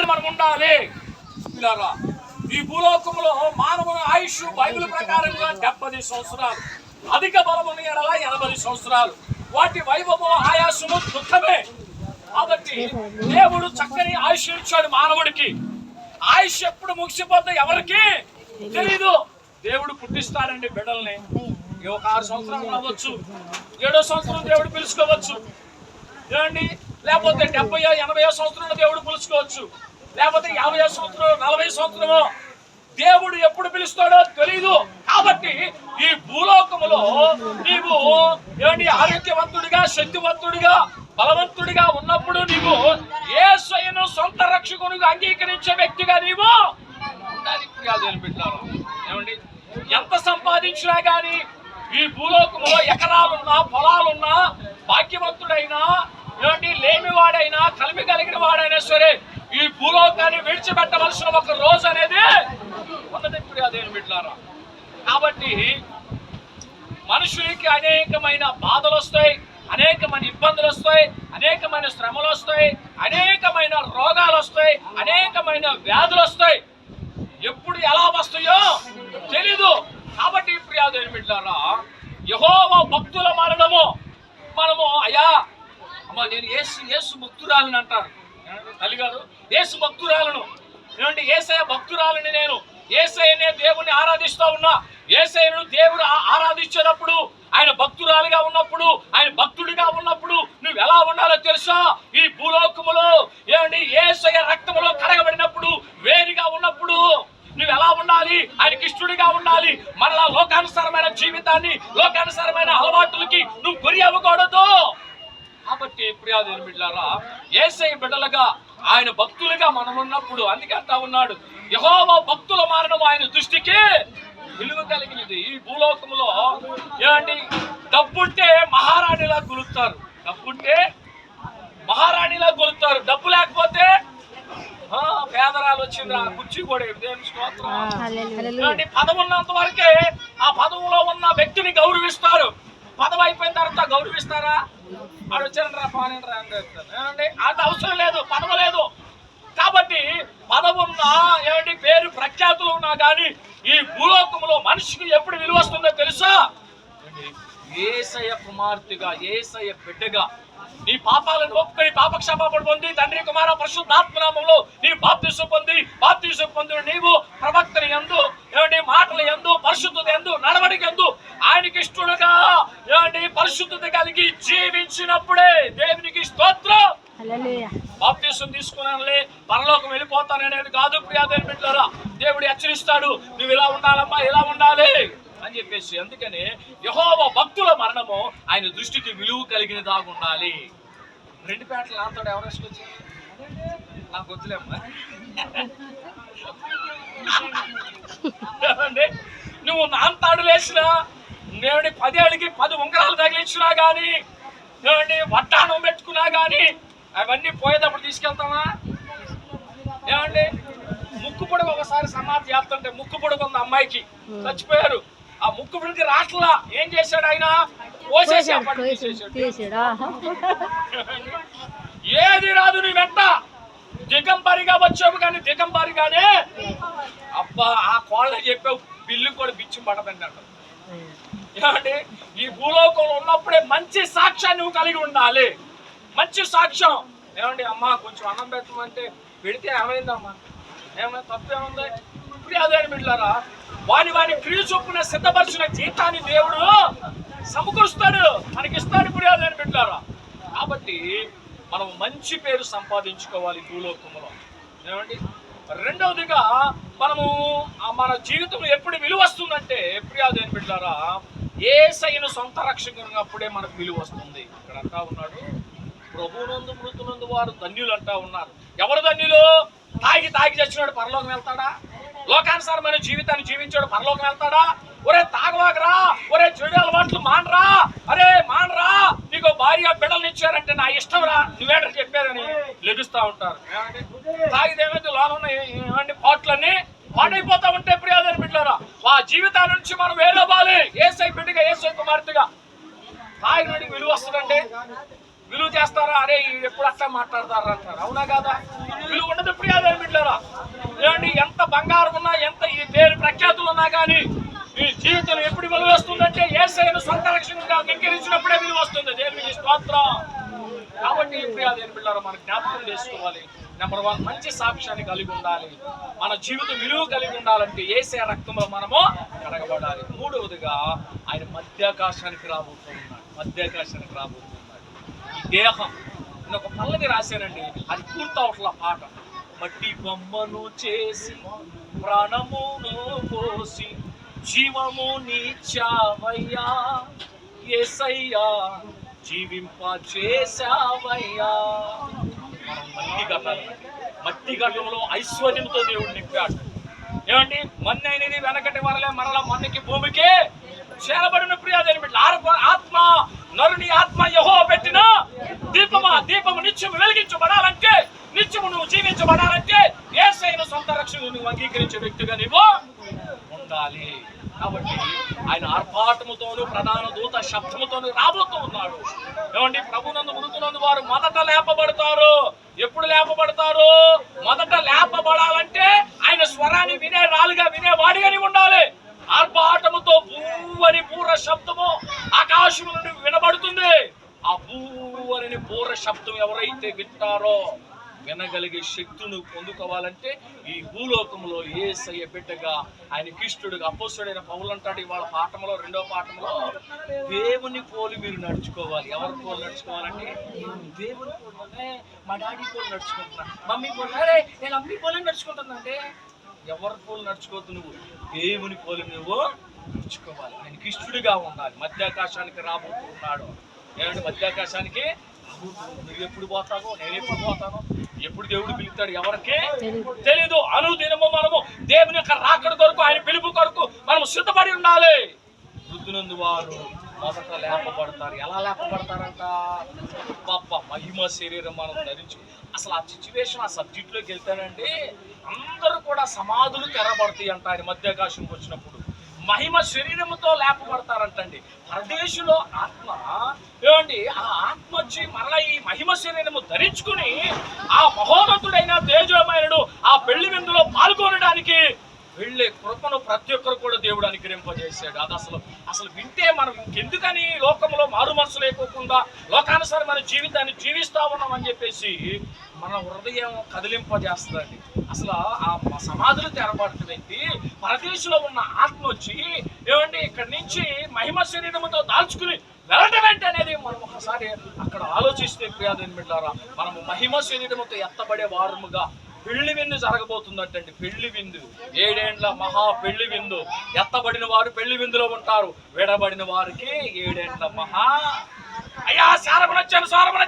అది మనం ఉండాలి. ఈ భూలోకంలో మానవుని ఆయుష్ బైబిల్ ప్రకారంగా డెబ్బై సంవత్సరాలు అధిక బలముని ఎడల ఎనభై సంవత్సరాలు. వాటి వైభవం ఆయాసము దుఃఖమే. కాబట్టి దేవుడు చక్కని ఆయుష్ ఇచ్చాడు మానవుడికి. ఆయుష్ ఎప్పుడు ముగిసిపోతే ఎవరికి తెలీదు. దేవుడు పుట్టిస్తాడండి బిడ్డల్ని. ఒక ఆరు సంవత్సరాలు అవ్వచ్చు ఏడో సంవత్సరం దేవుడు పిలుచుకోవచ్చు. ఏమండి? లేకపోతే డెబ్బై ఎనభై సంవత్సరంలో దేవుడు పిలుచుకోవచ్చు. లేకపోతే యాభై సంవత్సరం నలభై సంవత్సరమో దేవుడు ఎప్పుడు పిలుస్తాడో తెలీదు. కాబట్టి ఈ భూలోకములో నీవు ఏమండి ఆరోగ్యవంతుడిగా శక్తివంతుడిగా బలవంతుడిగా ఉన్నప్పుడు నీవు ఏ స్వయం సొంత రక్షకునిగా అంగీకరించే వ్యక్తిగా నీవు ఏమండి ఎంత సంపాదించినా గాని ఈ భూలోకంలో ఎకరాలున్నా పొలాలున్నా భాగ్యవంతుడైనా ఏమండి లేమివాడైనా కలిమి కలిగిన వాడైనా సరే ఈ భూలోకాన్ని విడిచిపెట్టవలసిన ఒక రోజు అనేది ఉన్నది ఇప్పుడు ప్రియాదేవి బిడ్డారా కాబట్టి మనుషులకి అనేకమైన బాధలు వస్తాయి అనేకమైన ఇబ్బందులు వస్తాయి అనేకమైన శ్రమలు వస్తాయి అనేకమైన రోగాలు వస్తాయి అనేకమైన వ్యాధులు వస్తాయి. ఎప్పుడు ఎలా వస్తాయో తెలీదు. కాబట్టి ప్రియాదేవి బిడ్డారా యహోవ భక్తుల మరణము మనము అయ్యా అమ్మ నేను ఏసు ఏసు భక్తురాలని అంటారు. తల్లి గారు ఏసు భక్తురాలను. ఏమంటే ఏసయ భక్తురాలని నేను. ఏసైనే దేవుని ఆరాధిస్తూ ఉన్నా. ఏసైను దేవుడు ఆరాధించేటప్పుడు ఆయన భక్తురాలిగా ఉన్నప్పుడు ఆయన భక్తుడిగా ఉన్నప్పుడు నువ్వు ఎలా ఉండాలో తెలుసా? ఈ భూలోకములో ఏమండి? ఏసయ రక్తములో కడగబడినప్పుడు వేరుగా ఉన్నప్పుడు నువ్వు ఎలా ఉండాలి? ఆయనకి ఇష్టడిగా ఉండాలి. మరలా లోకానుసారమైన జీవితాన్ని లోకానుసారమైన అలవాటులకి నువ్వు గురి అవ్వకూడదు. కాబట్టి ప్రియాదేవి బిడ్డలారా ఏసై బిడ్డలుగా ఆయన భక్తులుగా మనం ఉన్నప్పుడు అందుకే అంటా ఉన్నాడు యహోవా భక్తుల మారడం ఆయన దృష్టికి విలువ కలిగినది. ఈ భూలోకంలో ఏమండి? డబ్బుంటే మహారాణిలా కొలుస్తారు డబ్బుంటే మహారాణిలా కొలుస్తారు డబ్బు లేకపోతే ఆ, పేదరాలు వచ్చింది ఆ కుర్చీ కూడా ఇలాంటి పదవి ఉన్నంత వరకే ఆ పదవిలో ఉన్న వ్యక్తిని గౌరవిస్తారు. పదవి అయిపోయిన తర్వాత గౌరవిస్తారా? ఆడు వచ్చారంటారా పానంటారా అంటే అది అవసరం లేదు పదవ లేదు. కాబట్టి పదవున్న ఉన్నా ఏమండి పేరు ప్రఖ్యాతులు ఉన్నా కానీ ఈ భూలోకంలో మనిషికి ఎప్పుడు విలువ వస్తుందో తెలుసా? ఏసయ కుమార్తెగా ఏసయ బిడ్డగా నీ పాపాలను ఒప్పుకొని పాపక్షమాపణ పొంది తండ్రి కుమార పరిశుద్ధాత్మనామంలో నీ బాప్తిసు పొంది బాప్తిసు పొందిన నీవు ప్రవక్తని ఎందు ఏమండి మాటలు ఎందు పరిశుద్ధత ఎందు నడవడిక ఎందు ఆయనకి ఇష్టడుగా ఏమండి పరిశుద్ధత కలిగి జీవించినప్పుడే దేవునికి స్తోత్రం. బాప్తీసం తీసుకున్నానులే పరలోకం వెళ్ళిపోతాననేది కాదు ప్రియాదేవి బిడ్డలారా. దేవుడు హెచ్చరిస్తాడు నువ్వు ఇలా ఉండాలమ్మా ఇలా ఉండాలి. అని చెప్పేసి అందుకని యహోవ భక్తుల మరణము ఆయన దృష్టికి విలువ కలిగినదాగా ఉండాలి. రెండు పేటలు నాతో ఎవరెస్ట్ వచ్చి? నాకు వద్దులేమ్మా? నువ్వు నాంతాడు లేచినా నేడు పదేళ్ళకి పది ఉంగరాలు తగిలించినా గాని ఏమండి వడ్డాణం పెట్టుకున్నా గాని అవన్నీ పోయేటప్పుడు తీసుకెళ్తామా ఏమండి? ముక్కు పొడుగు ఒకసారి సమాధి చేస్తుంటే ముక్కు పొడుగు ఉంది అమ్మాయికి. చచ్చిపోయారు. ఆ ముక్కు పొడికి రాట్లా ఏం చేశాడు ఆయన? పోసేసి. ఏది రాదు నీ వెంట. దిగంబరిగా వచ్చావు కానీ దిగంబరిగానే. అబ్బా ఆ కోళ్ళ చెప్పావు బిల్లు కూడా బిచ్చి పడదండి అంట ఏమండి ఈ భూలోకంలో ఉన్నప్పుడే మంచి సాక్ష్యాన్ని నువ్వు కలిగి ఉండాలి. మంచి సాక్ష్యం. ఏమండి అమ్మా కొంచెం అన్నం పెట్టమంటే పెడితే ఏమైందమ్మా? ఏమైనా తప్పు ఏముంది? ప్రియాదేని బిడ్డారా వాని వాని క్రియ చొప్పున సిద్ధపరిచిన జీతాన్ని దేవుడు సమకూరుస్తాడు. మనకిస్తాడు ప్రియాదేని బిడ్డారా కాబట్టి మనం మంచి పేరు సంపాదించుకోవాలి భూలోకంలో. ఏమండి? రెండవదిగా మనము మన జీవితంలో ఎప్పుడు విలువ వస్తుందంటే ప్రియాదేని బిడ్డారా ఏసైన సొంత రక్షకునిగా అప్పుడే మనకు విలువ వస్తుంది. ఇక్కడ అంటా ఉన్నాడు. ప్రభునందు మృతునందు వారు ధన్యులు అంటా ఉన్నారు. ఎవరు ధన్యులు? తాగి తాగి చచ్చినాడు పరలోకం వెళ్తాడా? లోకానుసారమైన జీవితాన్ని జీవించాడు పరలోకం వెళ్తాడా? ఒరే తాగవాగరా ఒరే చెడు అలవాట్లు మానరా. అరే మానరా. నీకు భార్య బిడ్డలు ఇచ్చారంటే నా ఇష్టం రా. నువ్వేంటో చెప్పారని లెగుస్తా ఉంటారు. ఏమండి? తాగిదేమైతే లోన ఉన్న ఏమండి? పాటలన్నీ పాడైపోతా ఉంటే ప్రియాదని బిడ్డలరా? మా జీవితాల నుంచి మనం వేరవ్వాలి. ఏసై బిడ్డగా ఏసై కుమార్తెగా నుండి విలువ వస్తుందంటే విలువ చేస్తారా? అరే ఎప్పుడు అట్లా మాట్లాడతారా అంటారు. అవునా కాదా? విలువ ఉండదు ప్రియాదని బంగారం ఉన్నా ఎంత ఈ పేరు ప్రఖ్యాతులు ఉన్నా కానీ ఈ జీవితం ఎప్పుడు విలువ వస్తుందంటే ఏసైను సొంత రక్షణగా వెంకరించినప్పుడే విలువ వస్తుంది. దేవునికి స్తోత్రం. కాబట్టి ఇప్పుడు దేని బిడ్డారు మన జ్ఞాపకం చేసుకోవాలి. నెంబర్ వన్ మంచి సాక్ష్యాన్ని కలిగి ఉండాలి. మన జీవితం విలువ కలిగి ఉండాలంటే ఏసే రక్తంలో మనము కడగబడాలి. మూడవదిగా ఆయన మధ్యాకాశానికి రాబోతున్నాడు. మధ్యాకాశానికి రాబోతున్నాడు. ఈ దేహం నేను ఒక పల్లవి రాశానండి. అది పూర్తవట్ల పాట. మట్టి బొమ్మను చేసి ప్రాణమును పోసి జీవము నీచావయ్యా ఏసయ్యా జీవింప చేసావయ్యా మనం మట్టి గట్టాలి మట్టి గట్టంలో ఐశ్వర్యంతో దేవుడు నింపాడు. ఏమండి? మన్ను అయినది వెనకటి వరలే మరల మన్నుకి భూమికి చేరబడిన ప్రియాదేవి ఆత్మ నరుని ఆత్మ యహో పెట్టిన దీపమా? దీపము నిత్యము వెలిగించబడాలంటే నిత్యము నువ్వు జీవించబడాలంటే ఏసైన సొంత రక్షణ నువ్వు అంగీకరించే వ్యక్తిగా నీవు ఉండాలి. కాబట్టి ఆయన ఆర్భాటముతోను ప్రధాన దూత శబ్దముతోను రాబోతూ ఉన్నాడు. ఏమండి? ప్రభునందు మృతునందు వారు మొదట లేపబడతారు. ఎప్పుడు లేపబడతారు? మొదట లేపబడాలంటే ఆయన స్వరాన్ని వినే రాలుగా వినేవాడి అని ఉండాలి. ఆర్భాటముతో భూ అని పూర్వ శబ్దము ఆకాశము నుండి వినబడుతుంది. ఆ భూ అని పూర్వ శబ్దం ఎవరైతే వింటారో వినగలిగే శక్తులు పొందుకోవాలంటే ఈ భూలోకంలో ఏసయ్య బిడ్డగా ఆయన కిష్టుడుగా అపోసుడైన పౌలు అంటాడు ఇవాళ పాఠంలో రెండో పాఠంలో దేవుని పోలి మీరు నడుచుకోవాలి. ఎవరి పోలు నడుచుకోవాలంటే? దేవుని పోలి మా డాడీ పోలి నడుచుకుంటున్నా. మమ్మీ పోలు అరే నేను అమ్మి పోలే నడుచుకుంటుందంటే ఎవరి పోలి నడుచుకోవద్దు నువ్వు? దేవుని పోలి నువ్వు నడుచుకోవాలి. ఆయన కిష్టుడిగా ఉండాలి. మధ్యాకాశానికి రాబోతున్నాడు. ఏమంటే మధ్యాకాశానికి? నువ్వు ఎప్పుడు పోతావో? నేను ఎప్పుడు పోతానో? ఎప్పుడు దేవుడు పిలుస్తాడు ఎవరికి? తెలీదు. అనుదినము మనము దేవుని యొక్క రాకడ కొరకు ఆయన పిలుపు కొరకు మనం సిద్ధపడి ఉండాలి. వృద్ధునందు వారు మొదట లేపబడతారు. ఎలా లేపబడతారంట? పాప మహిమ శరీరం మనం ధరించు. అసలు ఆ సిచ్యువేషన్ ఆ సబ్జెక్ట్లోకి వెళ్తానండి అందరూ కూడా సమాధులు తెరబడతాయి అంట ఆయన మధ్యాకాశం వచ్చినప్పుడు. మహిమ శరీరముతో లేపబడతారంటండి. పరదేశులో ఆత్మ ఏమండి ఆ ఆత్మ వచ్చి మరలా ఈ మహిమ శరీరము ధరించుకుని ఆ మహోన్నతుడైన తేజోమయుడు ఆ పెళ్ళి విందులో పాల్గొనడానికి వెళ్ళే కృపను ప్రతి ఒక్కరు కూడా దేవుడు అనుగ్రహింపజేశాడు. అది అసలు అసలు వింటే మనం ఇంకెందుకని లోకంలో మారు మనసు లేకోకుండా లోకానుసారి మన జీవితాన్ని జీవిస్తా ఉన్నాం అని చెప్పేసి మన హృదయం కదిలింపజేస్తుందండి. అసలు ఆ సమాధులు తెరబడుతుంది పరదేశంలో ఉన్న ఆత్మ వచ్చి ఏమండి ఇక్కడి నుంచి మహిమ శరీరముతో దాల్చుకుని వెళ్ళటం ఏంటనేది అనేది మనం ఒకసారి అక్కడ ఆలోచిస్తే ప్రియాదేని బిడ్డారా మనము మహిమ శరీరముతో ఎత్తబడే వారముగా పెళ్ళి విందు జరగబోతుందటండి. పెళ్ళి విందు. ఏడేండ్ల మహా పెళ్ళి విందు. ఎత్తబడిన వారు పెళ్ళి విందులో ఉంటారు. విడబడిన వారికి ఏడేండ్ల మహా అయ్యా సారమని వచ్చాను సారమని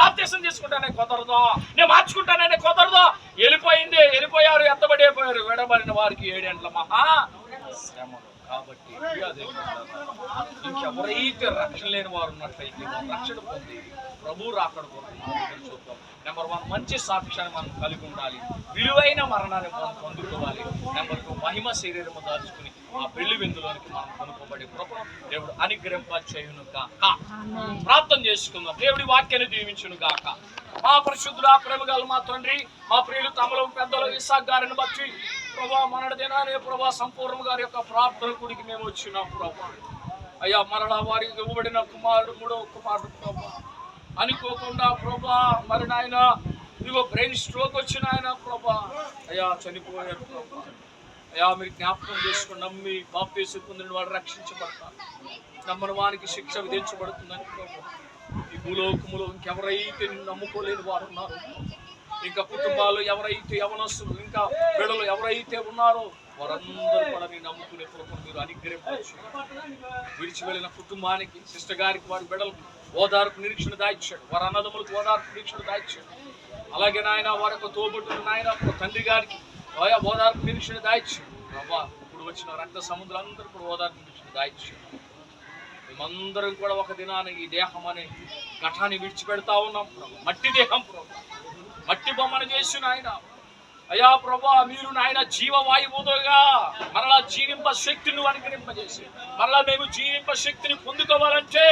బాప్తీసం తీసుకుంటానే కుదరదు. నేను మార్చుకుంటాననే కుదరదు. వెళ్ళిపోయింది వెళ్ళిపోయారు ఎత్తబడి అయిపోయారు. విడబడిన వారికి ఏడేండ్ల మహా శ్రమలు. కాబట్టి ఇంకెవరైతే రక్షణ లేని వారు ఉన్నట్లయితే రక్షణ పొంది ప్రభు రాకడ చూద్దాం. నెంబర్ వన్ మంచి సాక్ష్యాన్ని మనం కలిగి ఉండాలి. విలువైన మరణాన్ని మనం పొందుకోవాలి. నెంబర్ టూ మహిమ శరీరము దాచుకుని ఆ పెళ్ళి విందులోనికి మనం కృపను దేవుడు అనుగ్రహింప చేయును గాక ప్రార్థన చేసుకుందాం. దేవుడి వాక్యాన్ని దీవించును గాక. మా పరిశుద్ధుల ప్రేమ గల మా తండ్రి మా ప్రియులు తమలు పెద్దలు ఇసాక్ గారిని బట్టి ప్రభా మన దినాన్ని ప్రభా సంపూర్ణ గారి యొక్క ప్రార్థన గుడికి మేము వచ్చినాం ప్రభా. అయ్యా మరలా వారికి ఇవ్వబడిన కుమారుడు మూడో కుమారుడు ప్రభా. అనుకోకుండా ప్రభా మరి నాయన ఇదిగో బ్రెయిన్ స్ట్రోక్ వచ్చిన ఆయన ప్రభా. అయ్యా చనిపోయారు ప్రభా. అయ్యా మీరు జ్ఞాపకం చేసుకుని నమ్మి బాప్తీసు పొందిన వాడు రక్షించబడతారు. నమ్మని వారికి శిక్ష విధించబడుతుందని ఈ భూలోకములో ఇంకెవరైతే నిన్ను నమ్ముకోలేని వారు ఉన్నారు? ఇంకా కుటుంబాలు ఎవరైతే యవనస్తులు ఇంకా బిడలు ఎవరైతే ఉన్నారో వారందరూ కూడా నేను నమ్ముకునే కృపను మీరు అనుగ్రహించు విడిచి వెళ్ళిన కుటుంబానికి సిస్టర్ గారికి వారి బిడలకు ఓదార్పు నిరీక్షణ దాయిచ్చాడు వారి అన్నదమ్ములకు ఓదార్పు నిరీక్షణ దాయిచ్చాడు అలాగే నాయన వారి యొక్క తోబుట్టు నాయన తండ్రి గారికి ఆయా ఓదార్పు నిరీక్షణ దాయిచ్చాడు ప్రభా ఇప్పుడు వచ్చిన రక్త సముద్రం అందరూ కూడా ఓదార్పు నిరీక్షణ దాయిచ్చాడు మేమందరం కూడా ఒక దినాన ఈ దేహం అనే ఘటాన్ని విడిచిపెడతా ఉన్నాం ప్రభు. మట్టి దేహం ప్రభు. మట్టి బొమ్మను చేసి నాయన. అయ్యా ప్రభా మీరు నాయన జీవవాయువుగా మరలా జీవింప శక్తిని అనుగ్రహింపజేసి మరలా మేము జీవింప శక్తిని పొందుకోవాలంటే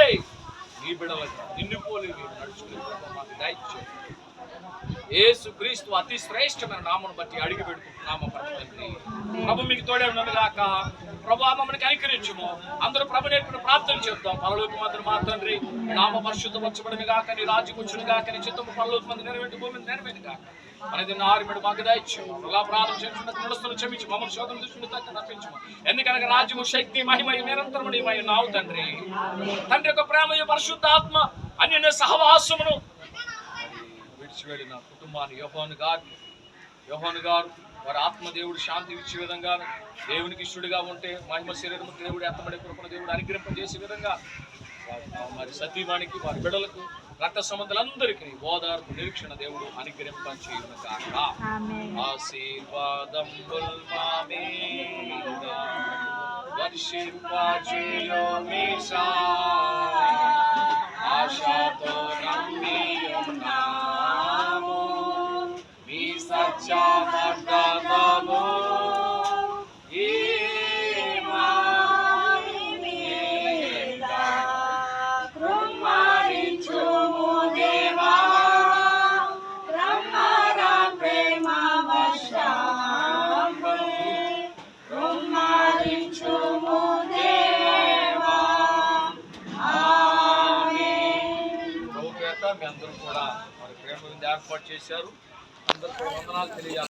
నీ బిడవ నిన్ను పోలి మేము నడుచుకుని ప్రభా మాకు యేసు క్రీస్తు అతి శ్రేష్టమైన నామను బట్టి అడిగి పెట్టుకుంటున్నాము ప్రతి ప్రభు మీకు తోడే ఉన్నది కాక ప్రభు మమ్మల్ని కనికరించుము. అందరూ ప్రభు నేర్పిన ప్రార్థన చేద్దాం. పరలోకి మాత్రం మా తండ్రి నామ పరిశుద్ధపరచబడిన గాక నీ రాజ్యం వచ్చిన కాక నీ చిత్తం పరలోకి మంది నెరవేటి భూమిని నెరవేటి కాక మనది ఆరుమేడు మాకు దాయిచ్చు ఇలా ప్రార్థన చేస్తున్న నడుస్తున్న క్షమించు. మమ్మల్ని శోధన దృష్టిని తగ్గ తప్పించు ఎందుకనగా రాజ్యము శక్తి మహిమ నిరంతరము మహిమ నావు తండ్రి. తండ్రి యొక్క ప్రేమయు పరిశుద్ధాత్మ అన్య సహవాసమును విడిచివెళ్ళిన కుటుంబాన్ని యోహాను గారు యోహాను గారు వారి ఆత్మదేవుడు శాంతి ఇచ్చే విధంగా దేవునికి ఇష్టడుగా ఉంటే మహిమ శరీరము దేవుడు ఎత్తబడే కృపణ దేవుడు అనుగ్రహింపజేసే విధంగా వారి- మరి సతీవానికి వారి బిడలకు రక్త సంబంధులందరికీ ఓదార్పు నిరీక్షణ దేవుడు అనుగ్రహింపచేయును కాక వర్షింపచేయో ఆశతో నమ్మి ఏర్పాటు చేశారు. అందరూ వందనాలు తెలియాలి